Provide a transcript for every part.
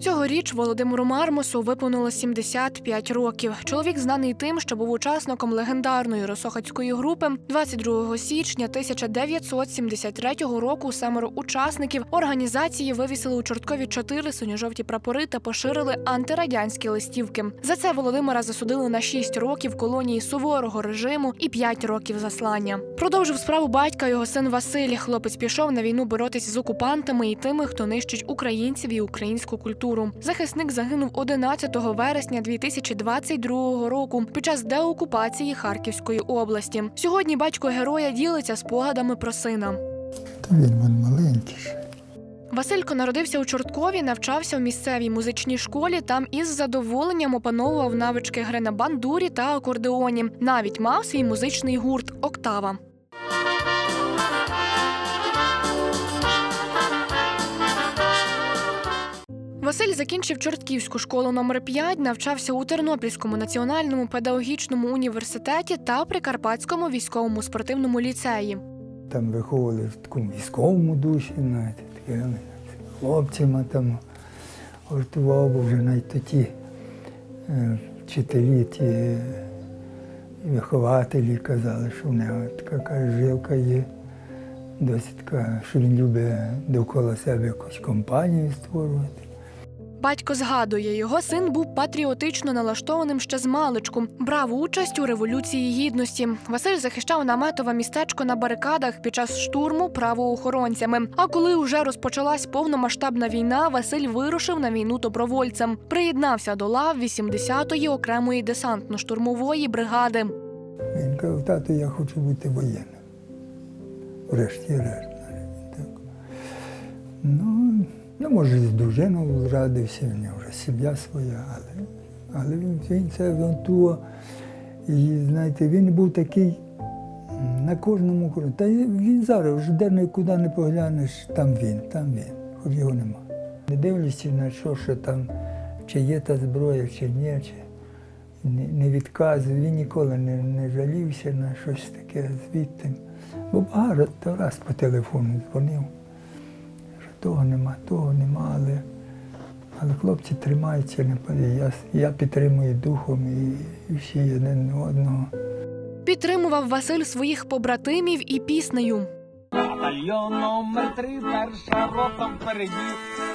Цьогоріч Володимиру Мармусу виповнило 75 років. Чоловік знаний тим, що був учасником легендарної росохацької групи. 22 січня 1973 року семеро учасників організації вивісили у Чорткові чотири синьо-жовті прапори та поширили антирадянські листівки. За це Володимира засудили на 6 років колонії суворого режиму і 5 років заслання. Продовжив справу батька його син Василь. Хлопець пішов на війну боротись з окупантами і тими, хто нищить українців і українську культуру. Захисник загинув 11 вересня 2022 року під час деокупації Харківської області. Сьогодні батько героя ділиться спогадами про сина. Та він, він маленький. Василько народився у Чорткові, навчався в місцевій музичній школі. Там із задоволенням опановував навички гри на бандурі та акордеоні. Навіть мав свій музичний гурт Октава. Василь закінчив Чортківську школу номер 5 навчався у Тернопільському національному педагогічному університеті та Прикарпатському військовому спортивному ліцеї. Там виховували в такому військовому душі, знаєте, таке, хлопцями там гуртував, бо вже навіть тоді е, вчителі, ті вихователі казали, що в нього така жилка є. Досить така, що він любить довкола себе якусь компанію створювати. Батько згадує, його син був патріотично налаштованим ще з маличку. Брав участь у революції гідності. Василь захищав наметове містечко на барикадах під час штурму правоохоронцями. А коли вже розпочалась повномасштабна війна, Василь вирушив на війну добровольцем. Приєднався до лав 80-ї окремої десантно-штурмової бригади. Він казав, тато, я хочу бути воєнним. Врешті-решт. Ну, ну, може, з дружиною зрадився, в нього вже сім'я своя, але, але він, він це авантуа. І знаєте, він був такий на кожному кроці. Та він зараз вже де нікуди не поглянеш, там він, там він, хоч його нема. Не дивлячись на що, що там, чи є та зброя, чи ні, чи не, відказував, він ніколи не, не жалівся на щось таке звідти. Бо багато раз по телефону дзвонив, того нема, того нема, але, але хлопці тримаються, не. Я, я підтримую духом і, і всі один одного. Підтримував Василь своїх побратимів і піснею. Батальйон номер три, перша рота впереді.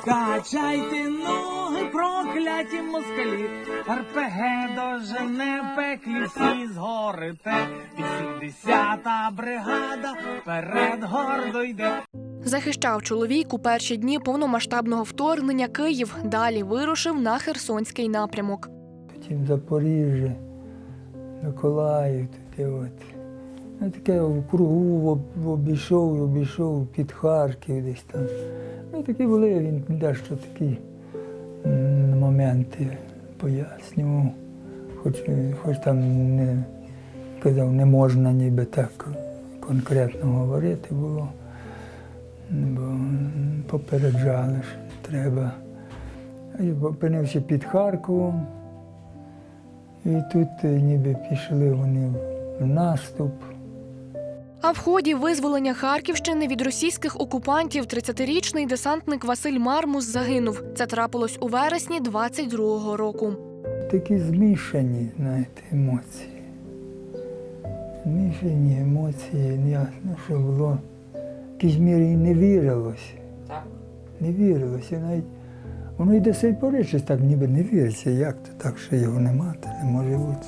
Качайте ноги, прокляті москалі. РПГ дожене пеклі всі згорите. 80-та бригада вперед гордо йде. Захищав чоловік у перші дні повномасштабного вторгнення Київ. Далі вирушив на Херсонський напрямок. Потім Запоріжжя, Миколаїв, таке от. Ну, таке в кругу обійшов, обійшов під Харків десь там. Ну, такі були, він дещо такі моменти пояснював. Хоч, хоч там не казав, не можна ніби так конкретно говорити було. Бо попереджали, що треба. І опинився під Харковом. І тут е, ніби пішли вони в наступ. А в ході визволення Харківщини від російських окупантів 30-річний десантник Василь Мармус загинув. Це трапилось у вересні 22-го року. Такі змішані, знаєте, емоції. Змішані емоції, ясно, що було. Якійсь мірі і не вірилося. Так. Не вірилося. Навіть воно й до сей пори щось так ніби не віриться. Як то так, що його нема, то не може бути.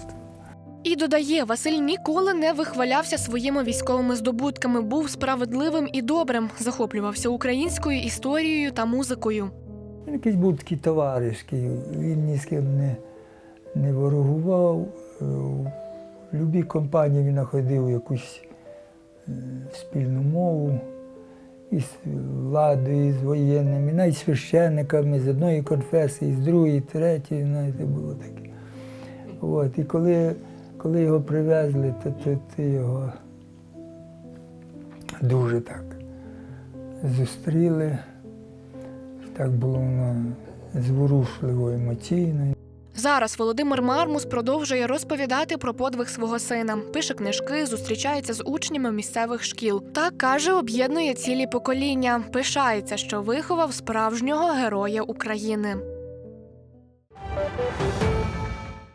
І додає, Василь ніколи не вихвалявся своїми військовими здобутками, був справедливим і добрим, захоплювався українською історією та музикою. Він якийсь був такий товаришський, він ні з ким не, не ворогував. Е, В будь-якій компанії він знаходив якусь е, спільну мову із владою, і з воєнними, навіть священниками з одної конфесії, з другої, третьої, знаєте, було таке. От, і коли, коли його привезли, то, то його дуже так зустріли. Так було воно зворушливо емоційно. Зараз Володимир Мармус продовжує розповідати про подвиг свого сина, пише книжки, зустрічається з учнями місцевих шкіл. Та каже, об'єднує цілі покоління. Пишається, що виховав справжнього героя України.